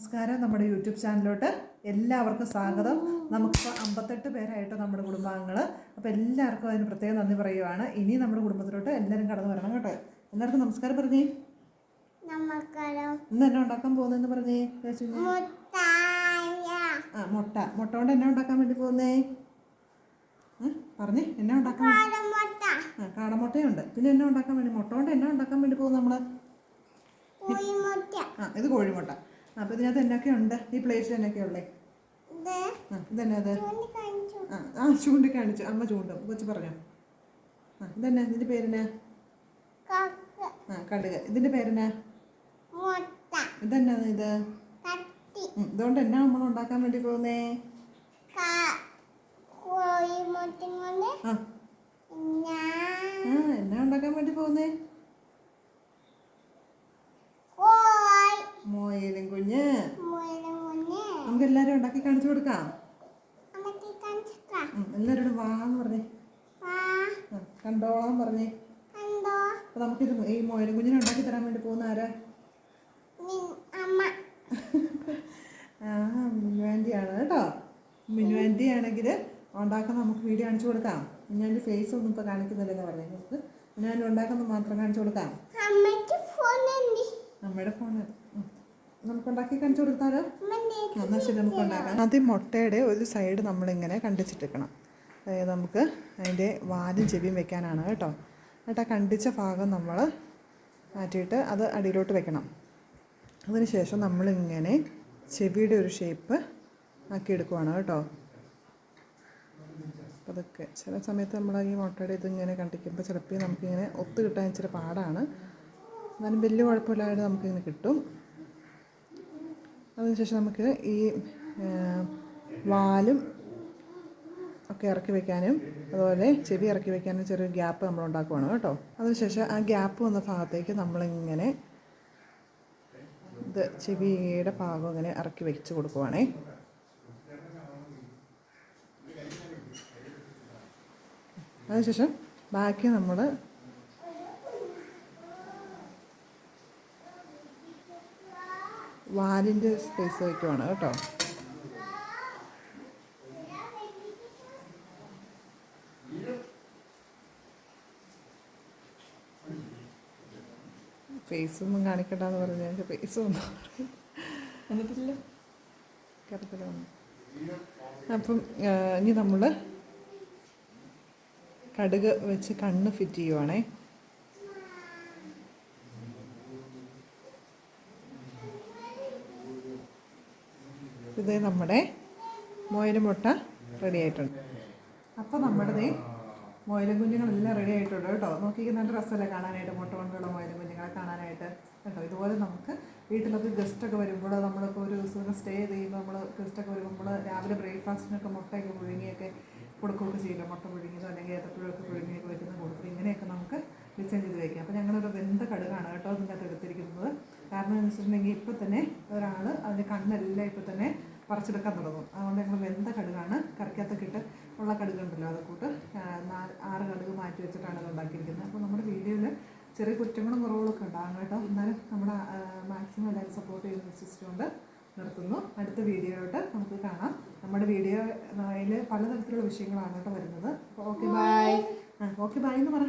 നമസ്കാരം. നമ്മുടെ യൂട്യൂബ് ചാനലിലോട്ട് എല്ലാവർക്കും സ്വാഗതം. നമുക്ക് അമ്പത്തെട്ട് പേരായിട്ട് നമ്മുടെ കുടുംബാംഗങ്ങൾ അപ്പോൾ എല്ലാവർക്കും അതിന് പ്രത്യേകം നന്ദി പറയുവാണ്. ഇനി നമ്മുടെ കുടുംബത്തിലോട്ട് എല്ലാവരും കടന്നു വരണം കേട്ടോ. എല്ലാവർക്കും നമസ്കാരം പറഞ്ഞേ. നമസ്കാരം. ഇന്ന് എന്നാ ഉണ്ടാക്കാൻ പോകുന്നതെന്ന് പറഞ്ഞേ? ആ മുട്ട. മുട്ട കൊണ്ട് എന്നാ ഉണ്ടാക്കാൻ വേണ്ടി പോകുന്നേ? പറഞ്ഞേ. എന്നാ ഉണ്ടാക്കാൻ ആ കാടമുട്ടയുണ്ട്. പിന്നെ എന്നെ ഉണ്ടാക്കാൻ വേണ്ടി? മുട്ട കൊണ്ട് എന്നെ ഉണ്ടാക്കാൻ വേണ്ടി പോകും നമ്മൾ ആ ഇത് കോഴിമുട്ട. അപ്പോൾ ഇതിനകത്ത് എന്നൊക്കെയുണ്ട് ഈ പ്ലേറ്റിൽ എന്നൊക്കെയുള്ളേ ഉള്ളേ? ആ ഇതെന്നാ അത് ചൂണ്ടി കാണിച്ചു ആ ആ ചൂണ്ടിക്കാണിച്ചു. അമ്മ ചൂണ്ടും. കൊച്ചു പറഞ്ഞോ. ആ ഇതന്നെ? ഇതിന്റെ പേരെന്നാ? ആ കടുക്. ഇതിന്റെ പേരെന്നാ? ഇതന്നെ ഇത്? ഇതുകൊണ്ട് എന്നാ നമ്മൾ ഉണ്ടാക്കാൻ വേണ്ടി പോകുന്നേ? ആ എന്നാ ഉണ്ടാക്കാൻ വേണ്ടി പോകുന്നേ കോഴി മോയിലും കുഞ്ഞ് മുയലും കൊണ്ട് നമുക്ക് എല്ലാവരും ഉണ്ടാക്കി കാണിച്ചു കൊടുക്കാം. എല്ലാവരോടും വാന്ന് പറഞ്ഞേ. ആ ആ കണ്ടോളാൻ പറഞ്ഞേ. അപ്പൊ നമുക്കിത് ഈ മോയിലും കുഞ്ഞിനെ ഉണ്ടാക്കി തരാൻ വേണ്ടി പോകുന്ന ആരാ? ആ മിന്നുവാന്റിയാണ് കേട്ടോ. മിന്നുവാന്റി ആണെങ്കിൽ ഉണ്ടാക്കാൻ നമുക്ക് വീഡിയോ കാണിച്ചു കൊടുക്കാം. മിന്നുവാന്റെ ഫേസ് ഒന്നും ഇപ്പോൾ കാണിക്കുന്നില്ലെന്ന് പറഞ്ഞു. നമുക്ക് മിന്നുവാന്റെ ഉണ്ടാക്കുന്നത് മാത്രം കാണിച്ചു കൊടുക്കാം. ഫോൺ അമ്മയുടെ ഫോണ് നമുക്ക് ഉണ്ടാക്കി കാണിച്ചു കൊടുത്താലോ എന്നാൽ ശരി നമുക്ക് ഉണ്ടാക്കാം ആദ്യം മുട്ടയുടെ ഒരു സൈഡ് നമ്മളിങ്ങനെ കണ്ടിച്ചിട്ടിരിക്കണം അതായത് നമുക്ക് അതിന്റെ വാലും ചെവിയും വെക്കാനാണ് കേട്ടോ. എന്നിട്ട് ആ കണ്ടിച്ച ഭാഗം നമ്മൾ മാറ്റിയിട്ട് അത് അടിയിലോട്ട് വെക്കണം. അതിനുശേഷം നമ്മളിങ്ങനെ ചെവിയുടെ ഒരു ഷേപ്പ് ആക്കി എടുക്കുവാണ് കേട്ടോ. അതൊക്കെ. ചില സമയത്ത് നമ്മൾ ഈ മുട്ടയുടെ ഇതിങ്ങനെ കണ്ടിക്കുമ്പോൾ ചിലപ്പോൾ നമുക്കിങ്ങനെ ഒത്തു കിട്ടാൻ ഇച്ചിരി പാടാണ്. എന്നാലും വലിയ കുഴപ്പമില്ലാതെ നമുക്കിങ്ങനെ കിട്ടും. അതിനുശേഷം നമുക്ക് ഈ വാലും ഒക്കെ ഇറക്കി വെക്കാനും അതുപോലെ ചെവി ഇറക്കി വെക്കാനും ചെറിയൊരു ഗ്യാപ്പ് നമ്മൾ ഉണ്ടാക്കുവാണ് കേട്ടോ. അതിനുശേഷം ആ ഗ്യാപ്പ് വന്ന ഭാഗത്തേക്ക് നമ്മളിങ്ങനെ ഇത് ചെവിയുടെ ഭാഗം ഇങ്ങനെ ഇറക്കി വെച്ച് കൊടുക്കുവാണേ. അതിനുശേഷം ബാക്കി നമ്മൾ വാലിന്റെ സ്പേസ് വയ്ക്കുവാണ് കേട്ടോ. ഫേസ് ഒന്നും കാണിക്കണ്ടെന്ന് പറഞ്ഞു എനിക്ക് ഫേസ് ഒന്നും എന്നിട്ടില്ല അപ്പം ഇനി നമ്മൾ കടുക് വെച്ച് കണ്ണ് ഫിറ്റ് ചെയ്യുവാണേ. ഇത് നമ്മുടെ മോയിലും മുട്ട റെഡി ആയിട്ടുണ്ട്. അപ്പോൾ നമ്മുടെ മോയിലും കുഞ്ഞുങ്ങളെല്ലാം റെഡി ആയിട്ടുണ്ട് കേട്ടോ. നോക്കി നല്ല രസമല്ലേ കാണാനായിട്ട്? മുട്ട കൊണ്ടുള്ള മോയിലും കുഞ്ഞുങ്ങളെ കാണാനായിട്ട് കേട്ടോ. ഇതുപോലെ നമുക്ക് വീട്ടിലൊക്കെ ഗസ്റ്റൊക്കെ വരുമ്പോൾ നമ്മളിപ്പോൾ ഒരു ദിവസം സ്റ്റേ ചെയ്യുമ്പോൾ നമ്മൾ ഗസ്റ്റൊക്കെ വരുമ്പോൾ രാവിലെ ബ്രേക്ക്ഫാസ്റ്റിനൊക്കെ മുട്ടയൊക്കെ പുഴുങ്ങിയൊക്കെ കൊടുക്കുകയൊക്കെ ചെയ്യില്ല? മുട്ട പുഴുങ്ങിയതോ അല്ലെങ്കിൽ ഏത്തപ്പഴമൊക്കെ പുഴുങ്ങിയൊക്കെ വെക്കുന്ന കൊടുക്കും ഇങ്ങനെയൊക്കെ നമുക്ക് ഡിസൈൻ ചെയ്ത് വയ്ക്കാം അപ്പോൾ ഞങ്ങളൊരു വെന്ത കടുകാണ് കേട്ടോ. അതിന്റെ കാരണം എന്ന് വെച്ചിട്ടുണ്ടെങ്കിൽ ഇപ്പോൾ തന്നെ ഒരാൾ അതിന്റെ കണ്ണെല്ലാം ഇപ്പോൾ തന്നെ പറിച്ചെടുക്കാൻ തുടങ്ങും. അതുകൊണ്ട് ഞങ്ങൾ വെന്ത കടുകാണ്. കറിക്കകത്തൊക്കെ ഇട്ട് ഉള്ള കടുകുണ്ടല്ലോ അത് കൂട്ട് നാല് ആറ് കടുക് മാറ്റി വെച്ചിട്ടാണ് അത് ഉണ്ടാക്കിയിരിക്കുന്നത്. അപ്പോൾ നമ്മുടെ വീഡിയോയിൽ ചെറിയ കുറ്റങ്ങളും കുറവുകളൊക്കെ ഉണ്ടാകും കേട്ടോ. എന്നാലും നമ്മുടെ മാക്സിമം എല്ലാവരും സപ്പോർട്ട് ചെയ്യുന്ന വിശ്വസിച്ചുകൊണ്ട് നിർത്തുന്നു. അടുത്ത വീഡിയോയിട്ട് നമുക്ക് കാണാം. നമ്മുടെ വീഡിയോ വീഡിയോയിൽ പലതരത്തിലുള്ള വിഷയങ്ങളാണ് കേട്ടോ വരുന്നത്. അപ്പോൾ ഓക്കെ ബൈ ആ ഓക്കെ ബൈ എന്ന് പറ.